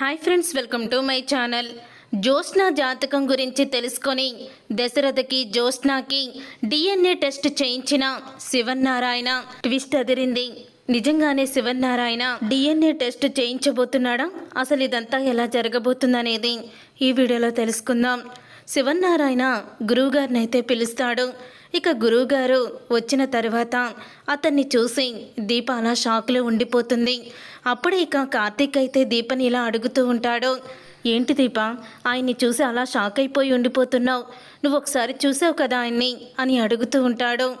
Hi friends welcome to my channel. Jyotsna జాతకం గురించి తెలుసుకొని దశరథకి జ్యోత్స్నాకి డిఎన్ఏ టెస్ట్ చేయించిన శివన్నారాయణ ట్విస్ట్ అదిరింది. నిజంగానే శివన్నారాయణ డిఎన్ఏ టెస్ట్ చేయించబోతున్నాడా? అసలు ఇదంతా ఎలా జరగబోతుందనేది ఈ వీడియోలో తెలుసుకుందాం. శివన్నారాయణ గురువుగారిని అయితే పిలుస్తాడు. ఇక గురువుగారు వచ్చిన తర్వాత అతన్ని చూసి దీపాల షాక్లో ఉండిపోతుంది. అప్పుడే ఇక కార్తీక్ అయితే దీపని ఇలా అడుగుతూ ఉంటాడు. ఏంటి దీప? ఆయన్ని చూసి అలా షాక్ అయిపోయి ఉండిపోతున్నావు. నువ్వు ఒకసారి చూసావు కదా ఆయన్ని? అని అడుగుతూ ఉంటాడు.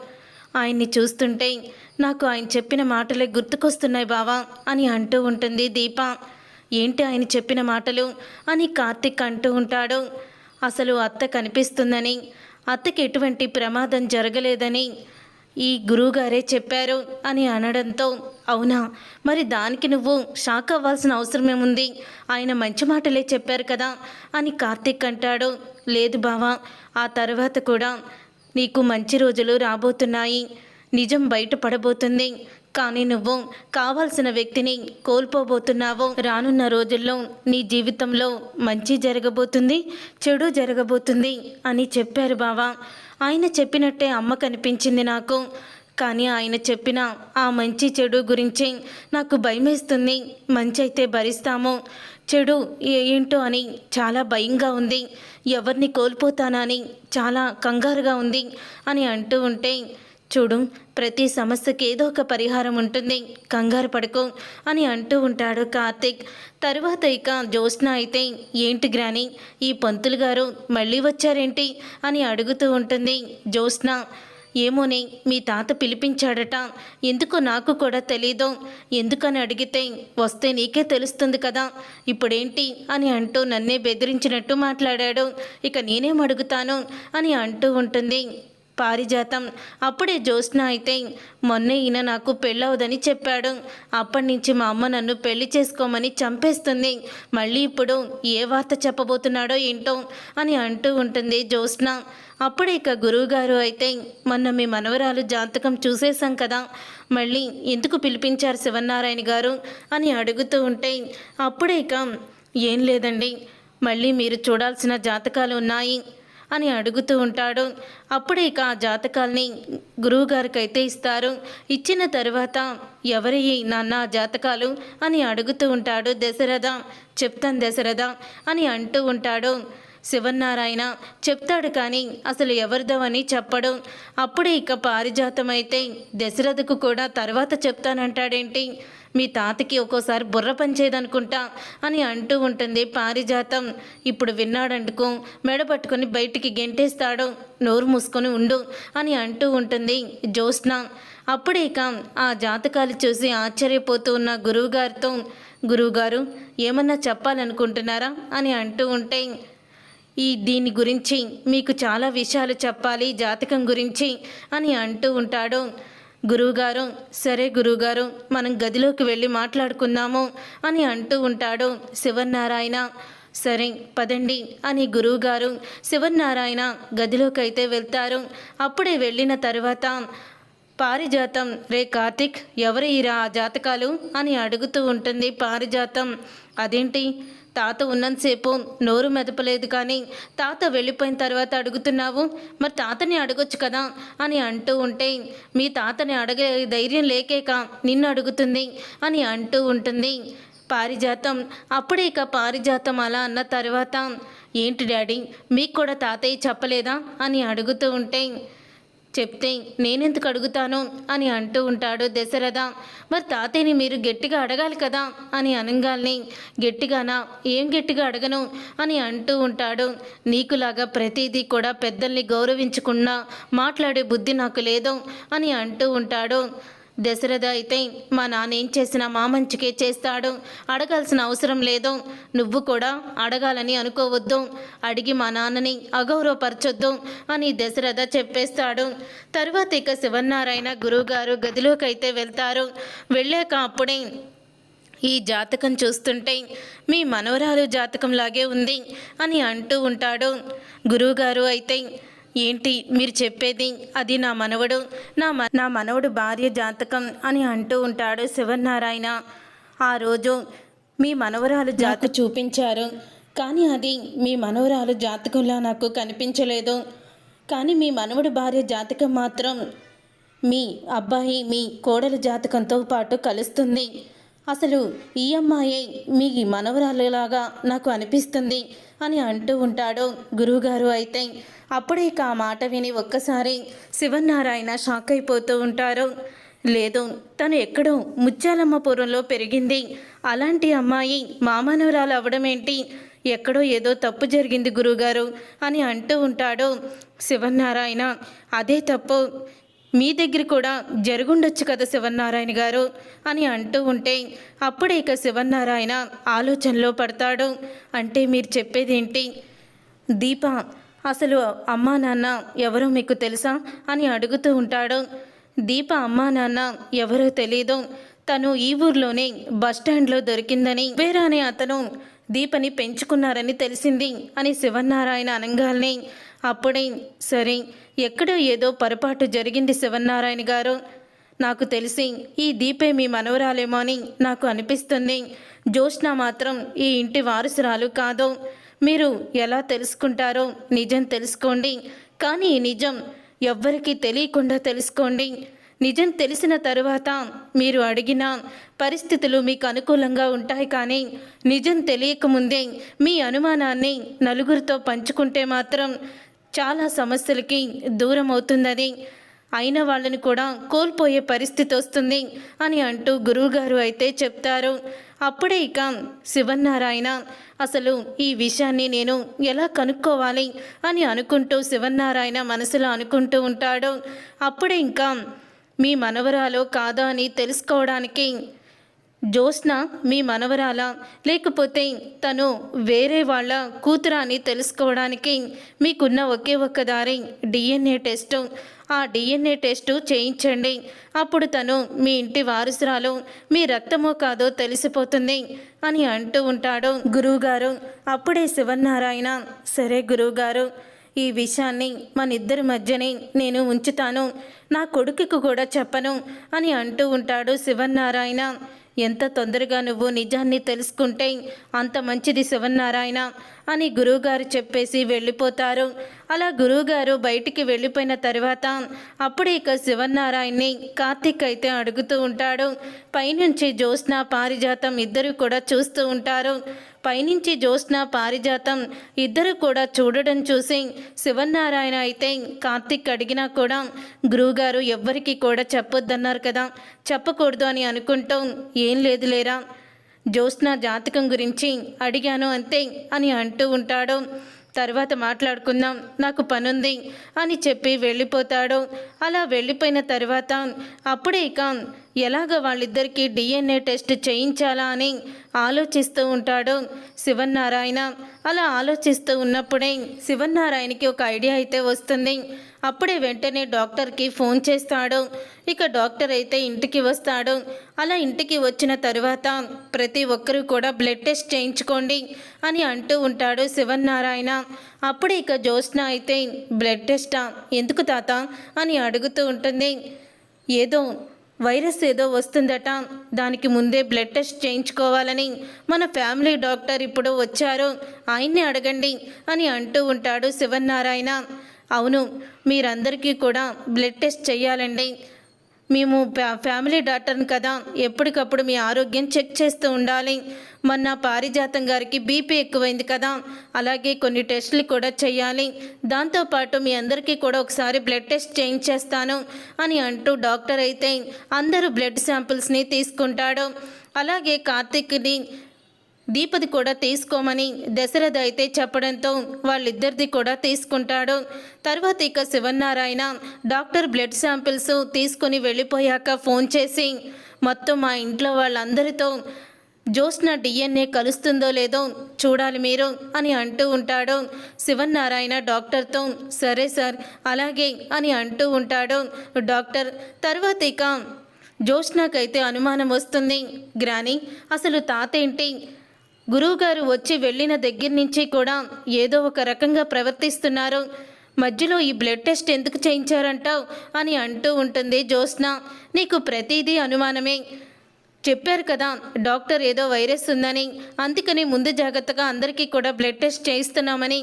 ఆయన్ని చూస్తుంటే నాకు ఆయన చెప్పిన మాటలే గుర్తుకొస్తున్నాయి బావా అని అంటూ ఉంటుంది దీప. ఏంటి ఆయన చెప్పిన మాటలు? అని కార్తీక్ అంటూ ఉంటాడు. అసలు అత్త కనిపిస్తుందని అత్తకి ఎటువంటి ప్రమాదం జరగలేదని ఈ గురువుగారే చెప్పారు అని అనడంతో అవునా? మరి దానికి నువ్వు షాక్ అవ్వాల్సిన అవసరం ఏముంది? ఆయన మంచి మాటలే చెప్పారు కదా అని కార్తీక్ అంటాడు. లేదు బావా ఆ తర్వాత కూడా నీకు మంచి రోజులు రాబోతున్నాయి. నిజం బయటపడబోతుంది. కానీ నువ్వు కావాల్సిన వ్యక్తిని కోల్పోబోతున్నావు. రానున్న రోజుల్లో నీ జీవితంలో మంచి జరగబోతుంది చెడు జరగబోతుంది అని చెప్పారు బావా. ఆయన చెప్పినట్టే అమ్మ కనిపించింది నాకు. కానీ ఆయన చెప్పిన ఆ మంచి చెడు గురించి నాకు భయమేస్తుంది. మంచి అయితే భరిస్తాము. చెడు ఏంటో అని చాలా భయంగా ఉంది. ఎవరిని కోల్పోతానని చాలా కంగారుగా ఉంది అని అంటూ ఉంటే చూడు ప్రతి సమస్యకి ఏదో ఒక పరిహారం ఉంటుంది. కంగారు పడుకో అని అంటూ ఉంటాడు కార్తిక్. తరువాత ఇక జ్యోత్స్న అయితే ఏంటి గ్రాని ఈ పంతులు గారు మళ్ళీ వచ్చారేంటి అని అడుగుతూ ఉంటుంది జ్యోత్స్న. ఏమోని మీ తాత పిలిపించాడట. ఎందుకో నాకు కూడా తెలీదు. ఎందుకని అడిగితే వస్తే నీకే తెలుస్తుంది కదా. ఇప్పుడేంటి? అని అంటూ నన్నే బెదిరించినట్టు మాట్లాడాడు. ఇక నేనేం అడుగుతాను? అని అంటూ ఉంటుంది. పారిజాతం. అప్పుడే జ్యోత్స్న అయితే మొన్నే ఈయన నాకు పెళ్ళవదని చెప్పాడు. అప్పటి నుంచి మా అమ్మ నన్ను పెళ్ళి చేసుకోమని చంపేస్తుంది. మళ్ళీ ఇప్పుడు ఏ వార్త చెప్పబోతున్నాడో ఏంటో అని అంటూ ఉంటుంది జ్యోత్స్న. అప్పుడే ఇక గురువుగారు అయితే మొన్న మీ మనవరాలు జాతకం చూసేశాం కదా. మళ్ళీ ఎందుకు పిలిపించారు శివనారాయణ గారు? అని అడుగుతూ ఉంటే అప్పుడే ఇక ఏం లేదండి. మళ్ళీ మీరు చూడాల్సిన జాతకాలు ఉన్నాయి. అని అడుగుతూ ఉంటాడు. అప్పుడే ఇక ఆ జాతకాల్ని గురువుగారికి అయితే ఇస్తారు. ఇచ్చిన తర్వాత ఎవరి నాన్న ఆ జాతకాలు? అని అడుగుతూ ఉంటాడు దశరథ. చెప్తాను దశరథ అని అంటూ ఉంటాడు. శివన్నారాయణ చెప్తాడు కానీ అసలు ఎవరిదవని చెప్పడం. చెప్పడు అప్పుడే ఇక పారిజాతం అయితే దశరథకు కూడా తర్వాత చెప్తానంటాడేంటి? మీ తాతకి ఒక్కోసారి బుర్ర పనిచేయదనుకుంటా అని అంటూ ఉంటుంది పారిజాతం. ఇప్పుడు విన్నాడంటుకు మెడ పట్టుకుని బయటికి గెంటేస్తాడు. నోరు మూసుకొని ఉండు అని అంటూ ఉంటుంది జ్యోత్స్న. అప్పుడే ఇక ఆ జాతకాలు చూసి ఆశ్చర్యపోతూ ఉన్న గురువుగారితో గురువుగారు ఏమన్నా చెప్పాలనుకుంటున్నారా? అని అంటూ ఉంటే ఈ దీని గురించి మీకు చాలా విషయాలు చెప్పాలి జాతకం గురించి అని అంటూ ఉంటాడు. గురువుగారు సరే గురువుగారు మనం గదిలోకి వెళ్ళి మాట్లాడుకుందాము అని అంటూ ఉంటాడు శివనారాయణ సరే పదండి అని గురువుగారు శివనారాయణ గదిలోకి అయితే వెళ్తారు. అప్పుడే వెళ్ళిన తర్వాత పారిజాతం రే కార్తిక్ ఎవరు ఈ రా జాతకాలు? అని అడుగుతూ ఉంటుంది పారిజాతం. అదేంటి? తాత ఉన్నంతసేపు నోరు మెదపలేదు కానీ తాత వెళ్ళిపోయిన తర్వాత అడుగుతున్నావు? మరి తాతని అడగొచ్చు కదా అని అంటూ ఉంటే మీ తాతని అడగే ధైర్యం లేకేక నిన్ను అడుగుతుంది అని అంటూ ఉంటుంది. పారిజాతం అప్పుడే ఇక పారిజాతం అలా అన్న తర్వాత ఏంటి డాడీ మీకు కూడా తాతయ్య చెప్పలేదా? అని అడుగుతూ ఉంటే చెప్తే నేనెందుకు అడుగుతాను? అని అంటూ ఉంటాడు దశరథ. మరి తాతయ్యని మీరు గట్టిగా అడగాలి కదా? అని అనగాల్ని. గట్టిగానా? ఏం గట్టిగా అడగను? అని అంటూ ఉంటాడు. నీకులాగా ప్రతిదీ కూడా పెద్దల్ని గౌరవించకుండా మాట్లాడే బుద్ధి నాకు లేదు అని అంటూ ఉంటాడు. దశరథ అయితే మా నాన్న ఏం చేసినా మా మంచికే చేస్తాడు. అడగాల్సిన అవసరం లేదు. నువ్వు కూడా అడగాలని అనుకోవద్దు. అడిగి మా నాన్నని అగౌరవపరచొద్దు అని దశరథ చెప్పేస్తాడు. తరువాత ఇక శివనారాయణ గురువుగారు గదిలోకి అయితే వెళ్తారు. వెళ్ళాక అప్పుడే ఈ జాతకం చూస్తుంటే మీ మనవరాలు జాతకంలాగే ఉంది అని అంటూ ఉంటాడు. గురువుగారు అయితే ఏంటి మీరు చెప్పేది? అది నా మనవడు నా నా మనవడు భార్య జాతకం అని అంటూ ఉంటాడు శివనారాయణ ఆ రోజు మీ మనవరాలు జాతకు చూపించారు. కానీ అది మీ మనవరాలు జాతకంలా నాకు కనిపించలేదు. కానీ మీ మనవడు భార్య జాతకం మాత్రం మీ అబ్బాయి మీ కోడల జాతకంతో పాటు కలుస్తుంది. అసలు ఈ అమ్మాయే మీ మనవరాలులాగా నాకు అనిపిస్తుంది అని అంటూ ఉంటాడు గురువుగారు అయితే. అప్పుడే ఇక ఆ మాట విని ఒక్కసారి శివనారాయణ షాక్ అయిపోతూ ఉంటారు. లేదు తను ఎక్కడో ముత్యాలమ్మపురంలో పెరిగింది. అలాంటి అమ్మాయి మామానవరాలు అవ్వడం ఏంటి ఎక్కడో ఏదో తప్పు జరిగింది గురుగారు అని అంటూ ఉంటాడు శివనారాయణ అదే తప్పు మీ దగ్గర కూడా జరుగుండొచ్చు కదా శివనారాయణ గారు అని అంటూ ఉంటే అప్పుడే ఇక శివనారాయణ ఆలోచనలో పడతాడు. అంటే మీరు చెప్పేదేంటి? దీప అసలు అమ్మా నాన్న ఎవరో మీకు తెలుసా? అని అడుగుతూ ఉంటాడు. దీప అమ్మా నాన్న ఎవరో తెలీదు. తను ఈ ఊర్లోనే బస్టాండ్లో దొరికిందని వేరానే అతను దీపని పెంచుకున్నారని తెలిసింది అని శివనారాయణ అనంగాల్ని అప్పుడే సరే ఎక్కడో ఏదో పొరపాటు జరిగింది శివనారాయణ గారు. నాకు తెలిసి ఈ దీపే మీ మనవరాలేమో అని నాకు అనిపిస్తుంది. జ్యోష్ణ మాత్రం ఈ ఇంటి వారసురాలు కాదు. మీరు ఎలా తెలుసుకుంటారో నిజం తెలుసుకోండి. కానీ ఈ నిజం ఎవ్వరికీ తెలియకుండా తెలుసుకోండి. నిజం తెలిసిన తరువాత మీరు అడిగిన పరిస్థితులు మీకు అనుకూలంగా ఉంటాయి కానీ నిజం తెలియకముందే మీ అనుమానాన్ని నలుగురితో పంచుకుంటే మాత్రం చాలా సమస్యలకి దూరం అవుతుందని అయిన వాళ్ళని కూడా కోల్పోయే పరిస్థితి వస్తుంది అని అంటూ గురువుగారు అయితే చెప్తారు. అప్పుడే ఇక శివన్నారాయణ అసలు ఈ విషయాన్ని నేను ఎలా కనుక్కోవాలి? అని అనుకుంటూ శివన్నారాయణ మనసులో అనుకుంటూ ఉంటాడు. అప్పుడే ఇంకా మీ మనవరాలో కాదా? అని తెలుసుకోవడానికి జ్యోత్స్న మీ మనవరాల? లేకపోతే తను వేరే వాళ్ళ కూతురా అని తెలుసుకోవడానికి మీకున్న ఒకే ఒక్క దారి డిఎన్ఏ టెస్టు. ఆ డిఎన్ఏ టెస్టు చేయించండి. అప్పుడు తను మీ ఇంటి వారసురాలు మీ రక్తమో కాదో తెలిసిపోతుంది అని అంటూ ఉంటాడు గురువుగారు. అప్పుడే శివనారాయణ సరే గురువుగారు ఈ విషయాన్ని మన ఇద్దరి మధ్యనే నేను ఉంచుతాను. నా కొడుకుకు కూడా చెప్పను అని అంటూ ఉంటాడు శివనారాయణ ఎంత తొందరగా నువ్వు నిజాన్ని తెలుసుకుంటే అంత మంచిది శివన్నారాయణ. అని గురువుగారు చెప్పేసి వెళ్ళిపోతారు. అలా గురువుగారు బయటికి వెళ్ళిపోయిన తర్వాత అప్పుడే ఇక శివనారాయణని కార్తీక్ అయితే అడుగుతూ ఉంటాడు. పైనుంచి జ్యోత్స్న పారిజాతం ఇద్దరు కూడా చూస్తూ ఉంటారు. పైనుంచి జ్యోత్స్న పారిజాతం ఇద్దరు కూడా చూడడం చూసి శివనారాయణ అయితే కార్తీక్ అడిగినా కూడా గురువుగారు ఎవ్వరికీ కూడా చెప్పొద్దన్నారు కదా. చెప్పకూడదు అని అనుకుంటూ ఏం లేదు లేరా? జ్యోత్స్న జాతకం గురించి అడిగాను అంతే అని అంటూ ఉంటాడు. తర్వాత మాట్లాడుకుందాం నాకు పనుంది అని చెప్పి వెళ్ళిపోతాడు. అలా వెళ్ళిపోయిన తర్వాత అప్పుడే ఇక ఎలాగ వాళ్ళిద్దరికీ డిఎన్ఏ టెస్ట్ చేయించాలా అని ఆలోచిస్తూ ఉంటాడు శివన్నారాయణ. అలా ఆలోచిస్తూ ఉన్నప్పుడే శివన్నారాయణకి ఒక ఐడియా అయితే వస్తుంది. అప్పుడే వెంటనే డాక్టర్కి ఫోన్ చేస్తాడు. ఇక డాక్టర్ అయితే ఇంటికి వస్తాడు. అలా ఇంటికి వచ్చిన తరువాత ప్రతి ఒక్కరూ కూడా బ్లడ్ టెస్ట్ చేయించుకోండి అని అంటూ ఉంటాడు శివన్నారాయణ. అప్పుడే ఇక జ్యోత్స్న అయితే బ్లడ్ టెస్టా? ఎందుకు తాత? అని అడుగుతూ ఉంటుంది. ఏదో వైరస్ ఏదో వస్తుందట. దానికి ముందే బ్లడ్ టెస్ట్ చేయించుకోవాలని మన ఫ్యామిలీ డాక్టర్ ఇప్పుడు వచ్చారు. ఆయన్ని అడగండి అని అంటూ ఉంటాడు శివన్నారాయణ. అవును మీరందరికీ కూడా బ్లడ్ టెస్ట్ చేయాలండి. మేము ఫ్యామిలీ డాక్టర్ని కదా ఎప్పటికప్పుడు మీ ఆరోగ్యం చెక్ చేస్తూ ఉండాలి. మొన్న పారిజాతం గారికి బీపీ ఎక్కువైంది కదా అలాగే కొన్ని టెస్టులు కూడా చేయాలి. దాంతోపాటు మీ అందరికీ కూడా ఒకసారి బ్లడ్ టెస్ట్ చేయించేస్తాను అని అంటూ డాక్టర్ అయితే అందరూ బ్లడ్ శాంపిల్స్ని తీసుకుంటాడు. అలాగే కార్తీక్ని దీపది కూడా తీసుకోమని దశరథ అయితే చెప్పడంతో వాళ్ళిద్దరిది కూడా తీసుకుంటాడు. తర్వాత ఇక శివనారాయణ డాక్టర్ బ్లడ్ శాంపిల్స్ తీసుకొని వెళ్ళిపోయాక ఫోన్ చేసి మొత్తం మా ఇంట్లో వాళ్ళందరితో జ్యోత్స్న డిఎన్ఏ కలుస్తుందో లేదో చూడాలి మీరు అని అంటూ ఉంటాడు. శివనారాయణ డాక్టర్తో సరే సార్ అలాగే అని అంటూ ఉంటాడు డాక్టర్. తర్వాత ఇక జ్యోత్స్నకైతే అనుమానం వస్తుంది. గ్రాని అసలు తాతేంటి? గురువుగారు వచ్చి వెళ్ళిన దగ్గర నుంచి కూడా ఏదో ఒక రకంగా ప్రవర్తిస్తున్నారు. మధ్యలో ఈ బ్లడ్ టెస్ట్ ఎందుకు చేయించారంటావు అని అంటూ ఉంటుంది జ్యోత్స్న. నీకు ప్రతిదీ అనుమానమే. చెప్పారు కదా డాక్టర్ ఏదో వైరస్ ఉందని. అందుకని ముందు జాగ్రత్తగా అందరికీ కూడా బ్లడ్ టెస్ట్ చేయిస్తున్నామని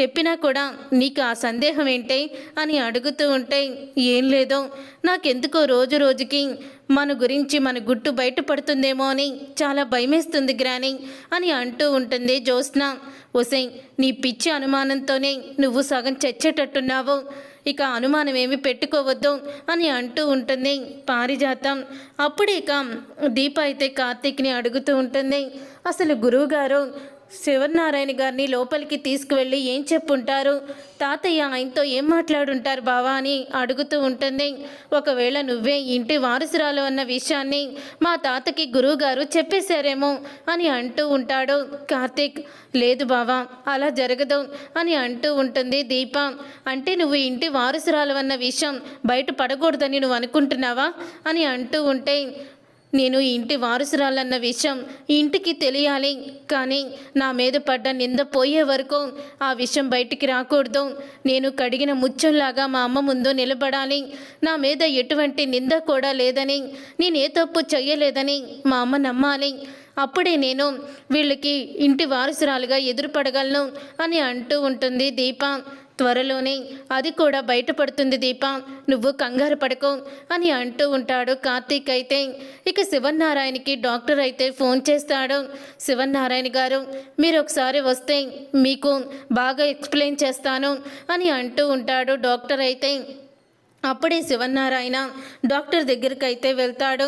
చెప్పినా కూడా నీకు ఆ సందేహం ఏంటి అని అడుగుతూ ఉంటే ఏం లేదో. నాకెందుకో రోజు రోజుకి మన గురించి మన గుట్టు బయటపడుతుందేమో అని చాలా భయమేస్తుంది గ్రాని అని అంటూ ఉంటుంది జ్యోత్స్న. ఒసై నీ పిచ్చి అనుమానంతోనే నువ్వు సగం చచ్చేటట్టున్నావు. ఇక అనుమానమేమి పెట్టుకోవద్దు అని అంటూ ఉంటుంది పారిజాతం. అప్పుడు ఇక దీప అయితే కార్తీక్ని అడుగుతూ ఉంటుంది. అసలు గురువుగారు శివనారాయణ గారిని లోపలికి తీసుకువెళ్ళి ఏం చెప్పుంటారు? తాతయ్య ఆయనతో ఏం మాట్లాడుంటారు బావా అని అడుగుతూ ఉంటుంది. ఒకవేళ నువ్వే ఇంటి వారసురాలు అన్న విషయాన్ని మా తాతకి గురువుగారు చెప్పేశారేమో అని అంటూ ఉంటాడు. కార్తీక్ లేదు బావా అలా జరగదు అని అంటూ ఉంటుంది దీప. అంటే నువ్వు ఇంటి వారసురాలు అన్న విషయం బయట పడకూడదని నువ్వు అనుకుంటున్నావా? అని అంటూ ఉంటే నేను ఇంటి వారసురాలన్న విషయం ఇంటికి తెలియాలి కానీ నా మీద పడ్డ నింద పోయే వరకు ఆ విషయం బయటికి రాకూడదు. నేను కడిగిన ముచ్చంలాగా మా అమ్మ ముందు నిలబడాలి. నా మీద ఎటువంటి నింద కూడా లేదని నేను ఏ తప్పు చెయ్యలేదని మా అమ్మ నమ్మాలి. అప్పుడే నేను వీళ్ళకి ఇంటి వారసురాలుగా ఎదురుపడగలను అని అంటూ ఉంటుంది దీప. త్వరలోనే అది కూడా బయటపడుతుంది దీప. నువ్వు కంగారు పడకు అని అంటూ ఉంటాడు కార్తీక్ అయితే. ఇక శివనారాయణకి డాక్టర్ అయితే ఫోన్ చేస్తాడు. శివనారాయణ గారు మీరు ఒకసారి వస్తే మీకు బాగా ఎక్స్ప్లెయిన్ చేస్తాను అని అంటూ ఉంటాడు డాక్టర్ అయితే. అప్పుడే శివన్నారాయణ డాక్టర్ దగ్గరికి అయితే వెళ్తాడు.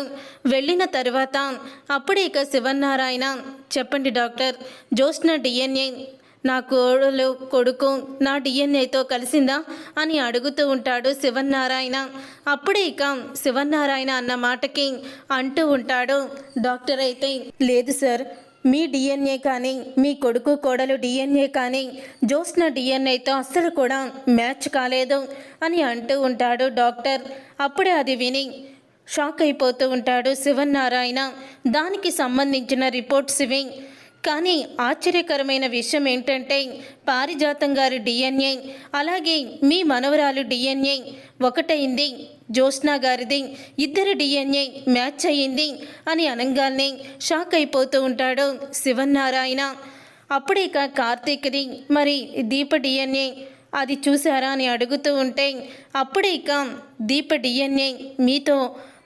వెళ్ళిన తర్వాత అప్పుడే ఇక శివన్నారాయణ చెప్పండి డాక్టర్ జ్యోత్స్న డిఎన్ఏ నా కోడలు కొడుకు నా డిఎన్ఏతో కలిసిందా అని అడుగుతూ ఉంటాడు శివన్నారాయణ. అప్పుడే ఇక శివన్నారాయణ అన్న మాటకి అంటూ ఉంటాడు. డాక్టర్ అయితే లేదు సార్ మీ డిఎన్ఏ కానీ మీ కొడుకు కోడలు డిఎన్ఏ కానీ జోస్న డిఎన్ఏతో అస్సలు కూడా మ్యాచ్ కాలేదు అని అంటూ ఉంటాడు డాక్టర్. అప్పుడే అది విని షాక్ అయిపోతూ ఉంటాడు శివన్నారాయణ. దానికి సంబంధించిన రిపోర్ట్స్ ఇవి. కానీ ఆశ్చర్యకరమైన విషయం ఏంటంటే పారిజాతం గారి డిఎన్ఏ అలాగే మీ మనవరాలు డిఎన్ఏ ఒకటైంది జ్యోత్స్నా గారిది ఇద్దరు డిఎన్ఏ మ్యాచ్ అయ్యింది అని అనగానే షాక్ అయిపోతూ ఉంటాడు శివనారాయణ అప్పుడే కార్తీక్ది మరి దీప డిఎన్ఏ అది చూసారా అని అడుగుతూ ఉంటే అప్పుడే ఇక దీప డిఎన్ఏ మీతో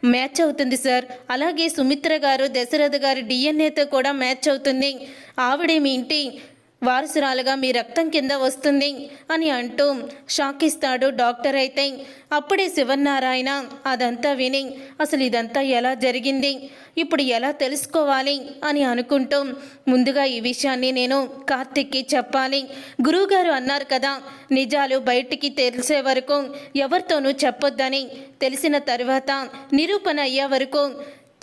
మ్యాచ్ అవుతుంది సార్. అలాగే సుమిత్ర గారు దశరథ గారి డిఎన్ఏతో కూడా మ్యాచ్ అవుతుంది. ఆవిడే మీ ఇంటి వారసురాలుగా మీ రక్తం కింద వస్తుంది అని అంటూ షాక్ ఇస్తాడు డాక్టర్ అయితే. అప్పుడే శివనారాయణ అదంతా విని అసలు ఇదంతా ఎలా జరిగింది? ఇప్పుడు ఎలా తెలుసుకోవాలి? అని అనుకుంటూ ముందుగా ఈ విషయాన్ని నేను కార్తిక్కి చెప్పాలి. గురువుగారు అన్నారు కదా నిజాలు బయటికి తెలిసే వరకు ఎవరితోనూ చెప్పొద్దని. తెలిసిన తర్వాత నిరూపణ అయ్యే వరకు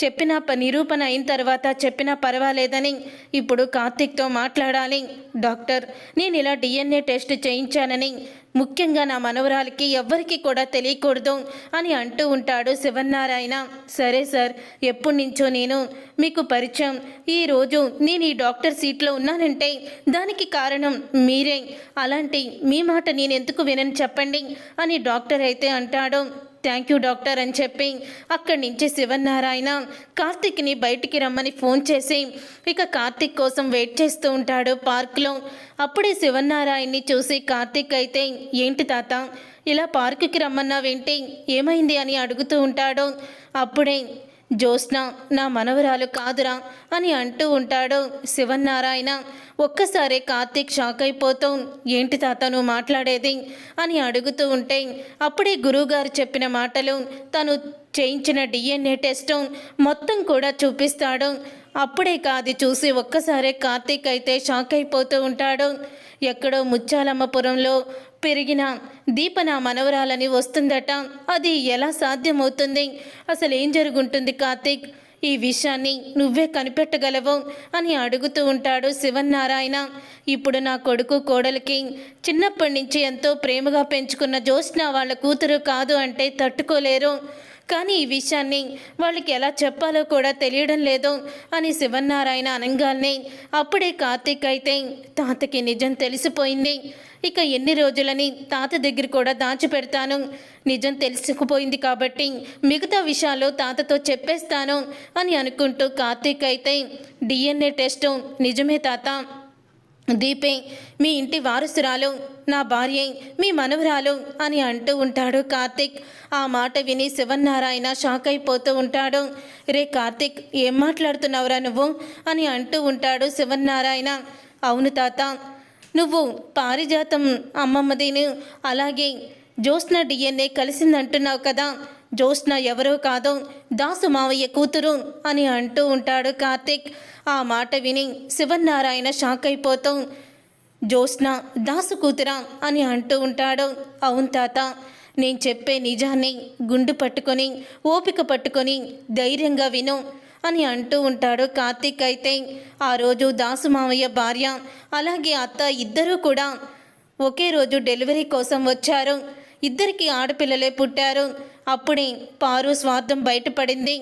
చెప్పిన నిరూపణ అయిన తర్వాత చెప్పినా పర్వాలేదని ఇప్పుడు కార్తిక్తో మాట్లాడాలి. డాక్టర్ నేను ఇలా డిఎన్ఏ టెస్ట్ చేయించానని ముఖ్యంగా నా మనవరాలకి ఎవ్వరికి కూడా తెలియకూడదు అని అంటూ ఉంటాడు శివనారాయణ సరే సార్ ఎప్పటి నుంచో నేను మీకు పరిచయం. ఈరోజు నేను ఈ డాక్టర్ సీట్లో ఉన్నానంటే దానికి కారణం మీరే. అలాంటి మీ మాట నేను ఎందుకు వినని చెప్పండి అని డాక్టర్ అయితే అంటాడు. థ్యాంక్ యూ డాక్టర్ అని చెప్పి అక్కడి నుంచి శివనారాయణ కార్తిక్ని బయటికి రమ్మని ఫోన్ చేసి ఇక కార్తిక్ కోసం వెయిట్ చేస్తూ ఉంటాడు పార్క్లో. అప్పుడే శివనారాయణని చూసి కార్తిక్ అయితే ఏంటి తాత ఇలా పార్కుకి రమ్మన్నావేంటి? ఏమైంది? అని అడుగుతూ ఉంటాడు. అప్పుడే జ్యోత్స్న నా మనవరాలు కాదురా అని అంటూ ఉంటాడు శివన్నారాయణ. ఒక్కసారి కార్తీక్ షాక్ అయిపోతాం. ఏంటి తాత నువ్వు మాట్లాడేది? అని అడుగుతూ ఉంటే అప్పుడే గురువుగారు చెప్పిన మాటలు తను చేయించిన డిఎన్ఏ టెస్ట్ మొత్తం కూడా చూపిస్తాడు. అప్పుడే కాది చూసి ఒక్కసారే కార్తీక్ అయితే షాక్ అయిపోతూ ఉంటాడు. ఎక్కడో ముచ్చాలమ్మపురంలో పెరిగిన దీప నా మనవరాలని వస్తుందట. అది ఎలా సాధ్యమవుతుంది? అసలు ఏం జరుగుంటుంది కార్తీక్? ఈ విషయాన్ని నువ్వే కనిపెట్టగలవు అని అడుగుతూ ఉంటాడు శివనారాయణ ఇప్పుడు నా కొడుకు కోడలికి చిన్నప్పటి నుంచి ఎంతో ప్రేమగా పెంచుకున్న జ్యోత్స్న వాళ్ళ కూతురు కాదు అంటే తట్టుకోలేరు. కానీ ఈ విషయాన్ని వాళ్ళకి ఎలా చెప్పాలో కూడా తెలియడం లేదు అని శివన్నారాయణ అనంగాల్ని అప్పుడే కార్తీక్ అయితే తాతకి నిజం తెలిసిపోయింది. ఇక ఎన్ని రోజులని తాత దగ్గర కూడా దాచిపెడతాను. నిజం తెలుసుకుపోయింది కాబట్టి మిగతా విషయాలు తాతతో చెప్పేస్తాను అని అనుకుంటూ కార్తీక్ అయితే డిఎన్ఏ టెస్ట్ నిజమే తాత. దీపే మీ ఇంటి వారసురాలు నా భార్య మీ మనవరాలు అని అంటూ ఉంటాడు కార్తిక్. ఆ మాట విని శివన్నారాయణ షాక్ అయిపోతూ ఉంటాడు. రే కార్తిక్ ఏం మాట్లాడుతున్నావురా నువ్వు? అని అంటూ ఉంటాడు శివన్నారాయణ. అవును తాత నువ్వు పారిజాతం అమ్మమ్మదిను. అలాగే జ్యోత్స్న డిఎన్ఏ కలిసిందంటున్నావు కదా. జ్యోత్స్న ఎవరో కాదో దాసు మావయ్య కూతురు అని అంటూ ఉంటాడు కార్తిక్. ఆ మాట విని శివన్నారాయణ షాక్ అయిపోతూ జ్యోత్స్న దాసు కూతురా అని అంటూ ఉంటాడు. అవును తాత నేను చెప్పే నిజాన్ని గుండు పట్టుకొని ఓపిక పట్టుకొని ధైర్యంగా విను. అని అంటూ ఉంటాడు. కార్తీక్ అయితే ఆ రోజు దాసు మావయ్య భార్య అలాగే అత్త ఇద్దరూ కూడా ఒకే రోజు డెలివరీ కోసం వచ్చారు. ఇద్దరికి ఆడపిల్లలే పుట్టారు. అప్పుడే పారు స్వార్థం బయటపడింది.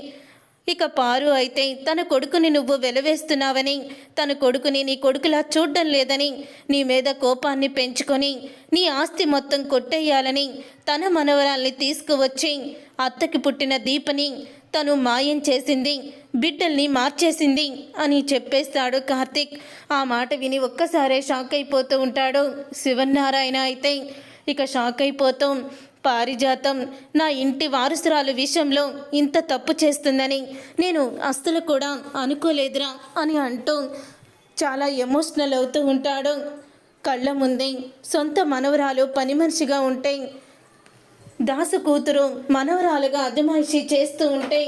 ఇక పారు అయితే తన కొడుకుని నువ్వు వెలవేస్తున్నావని తన కొడుకుని నీ కొడుకులా చూడడం లేదని నీ మీద కోపాన్ని పెంచుకొని నీ ఆస్తి మొత్తం కొట్టేయాలని తన మనవరాల్ని తీసుకువచ్చి అత్తకి పుట్టిన దీపని తను మాయం చేసింది బిడ్డల్ని మార్చేసింది అని చెప్పేస్తాడు కార్తిక్. ఆ మాట విని ఒక్కసారే షాక్ అయిపోతూ ఉంటాడు. శివనారాయణ అయితే ఇక షాక్ అయిపోతాం. పారిజాతం నా ఇంటి వారసురాలు విషయంలో ఇంత తప్పు చేస్తుందని నేను అస్సలు కూడా అనుకోలేదురా అని అంటూ చాలా ఎమోషనల్ అవుతూ ఉంటాడు. కళ్ళ ముందే సొంత మనవరాలు పని మనిషిగా ఉంటే దాసు కూతురు మనవరాలుగా అజమాయిషి చేస్తూ ఉంటే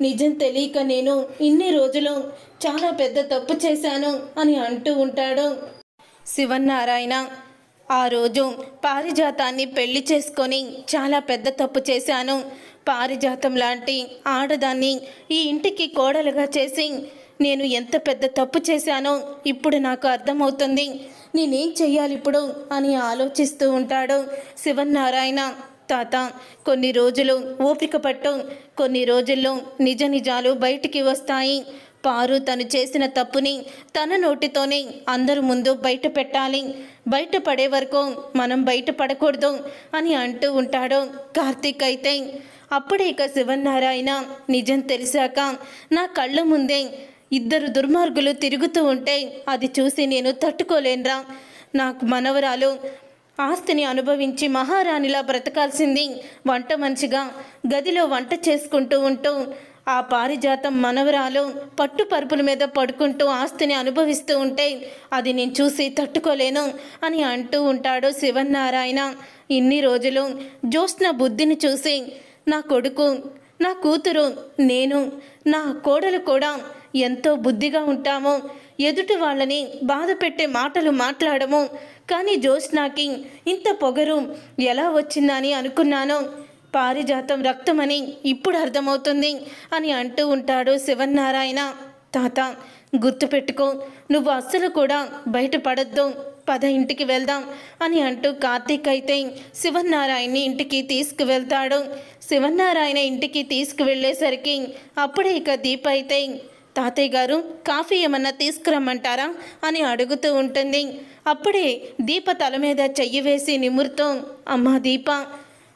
నిజం తెలియక నేను ఇన్ని రోజులు చాలా పెద్ద తప్పు చేశాను అని అంటూ ఉంటాడు. శివన్నారాయణ ఆ రోజు పారిజాతాన్ని పెళ్ళి చేసుకొని చాలా పెద్ద తప్పు చేశాను. పారిజాతం లాంటి ఆడదాన్ని ఈ ఇంటికి కోడలుగా చేసి నేను ఎంత పెద్ద తప్పు చేశానో ఇప్పుడు నాకు అర్థమవుతుంది. నేనేం చెయ్యాలి ఇప్పుడు అని ఆలోచిస్తూ ఉంటాడు శివన్నారాయణ. తాత కొన్ని రోజులు ఓపిక పట్టు కొన్ని రోజుల్లో నిజ నిజాలు బయటికి వస్తాయి. పారు తను చేసిన తప్పుని తన నోటితోనే అందరి ముందు బయట పెట్టాలి. బయట పడే వరకు మనం బయట పడకూడదు అని అంటూ ఉంటాడు కార్తీక్ అయితే. అప్పుడే ఇక శివనారాయణ నిజం తెలిసాక నా కళ్ళ ముందే ఇద్దరు దుర్మార్గులు తిరుగుతూ ఉంటే అది చూసి నేను తట్టుకోలేనురా. నాకు మనవరాలు ఆస్తిని అనుభవించి మహారాణిలా బ్రతకాల్సింది. వంట మనిషిగా గదిలో వంట చేసుకుంటూ ఉంటూ ఆ పారిజాతం మనవరాలు పట్టు పరుపుల మీద పడుకుంటూ ఆస్తిని అనుభవిస్తూ ఉంటే అది నేను చూసి తట్టుకోలేను అని అంటూ ఉంటాడు శివనారాయణ ఇన్ని రోజులు జ్యోత్స్న బుద్ధిని చూసి నా కొడుకు నా కూతురు నేను నా కోడలు కూడా ఎంతో బుద్ధిగా ఉంటాము. ఎదుటి వాళ్ళని బాధ పెట్టే మాటలు మాట్లాడము. కానీ జ్యోత్స్నాకి ఇంత పొగరు ఎలా వచ్చిందని అనుకున్నాను. పారిజాతం రక్తమని ఇప్పుడు అర్థమవుతుంది అని అంటూ ఉంటాడు శివన్నారాయణ. తాత గుర్తుపెట్టుకో నువ్వు అస్సలు కూడా బయటపడద్దు. పద ఇంటికి వెళ్దాం అని అంటూ కార్తీక్ అయితే శివన్నారాయణని ఇంటికి తీసుకువెళ్తాడు. శివన్నారాయణ ఇంటికి తీసుకువెళ్ళేసరికి అప్పుడే ఇక దీప అయితే తాతయ్య గారు కాఫీ ఏమన్నా తీసుకురమ్మంటారా? అని అడుగుతూ ఉంటుంది. అప్పుడే దీప తల మీద చెయ్యి వేసి నిమురుతూ అమ్మా దీప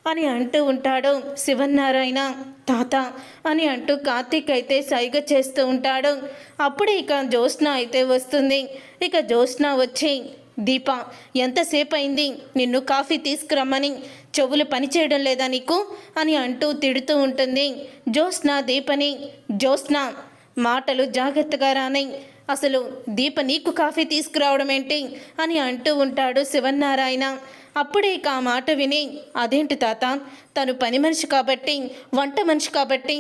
అని అంటూ ఉంటాడు శివన్నారాయణ. తాత అని అంటూ కార్తీక్ అయితే సైగ చేస్తూ ఉంటాడు. అప్పుడే ఇక జ్యోత్స్న అయితే వస్తుంది. ఇక జ్యోత్స్న వచ్చి దీప ఎంతసేపు అయింది నిన్ను కాఫీ తీసుకురమ్మని చెవులు పనిచేయడం లేదా నీకు? అని అంటూ తిడుతూ ఉంటుంది. జ్యోత్స్న దీపని జ్యోత్స్న మాటలు జాగ్రత్తగా రానై అసలు దీప నీకు కాఫీ తీసుకురావడం ఏంటి? అని అంటూ ఉంటాడు శివన్నారాయణ. అప్పుడే ఇక ఆ మాట విని అదేంటి తాత? తను పని మనిషి కాబట్టి వంట మనిషి కాబట్టి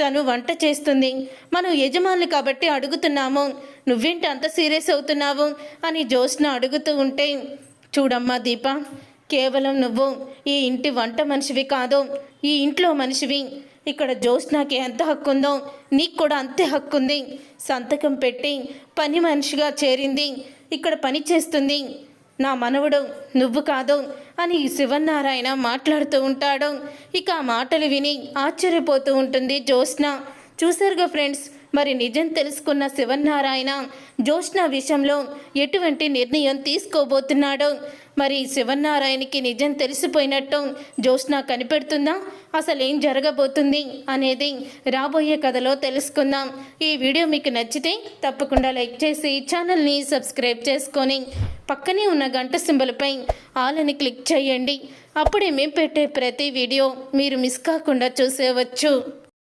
తను వంట చేస్తుంది. మనం యజమానులు కాబట్టి అడుగుతున్నాము. నువ్వేంటి అంత సీరియస్ అవుతున్నావు? అని జ్యోత్స్న అడుగుతూ ఉంటే చూడమ్మా దీప కేవలం నువ్వు ఈ ఇంటి వంట మనిషివి కాదు ఈ ఇంట్లో మనిషివి. ఇక్కడ జ్యోత్స్నాకి ఎంత హక్కు ఉందో నీకు కూడా అంతే హక్కు ఉంది సంతకం పెట్టి పని మనిషిగా చేరింది. ఇక్కడ పని చేస్తుంది. నా మనవడు నువ్వు కాదు అని శివనారాయణ మాట్లాడుతూ ఉంటాడు. ఇక ఆ మాటలు విని ఆశ్చర్యపోతూ ఉంటుంది జ్యోత్స్న చూశారుగా ఫ్రెండ్స్ మరి నిజం తెలుసుకున్న శివనారాయణ జ్యోత్స్న విషయంలో ఎటువంటి నిర్ణయం తీసుకోబోతున్నాడో? మరి శివనారాయణకి నిజం తెలిసిపోయినట్టు జ్యోత్స్న కనిపెడుతుందా? అసలు ఏం జరగబోతుంది అనేది రాబోయే కథలో తెలుసుకుందాం. ఈ వీడియో మీకు నచ్చితే తప్పకుండా లైక్ చేసి ఛానల్ని సబ్స్క్రైబ్ చేసుకొని పక్కనే ఉన్న గంట సింబల్పై ఆలని క్లిక్ చేయండి. అప్పుడే మేము పెట్టే ప్రతి వీడియో మీరు మిస్ కాకుండా చూసేవచ్చు.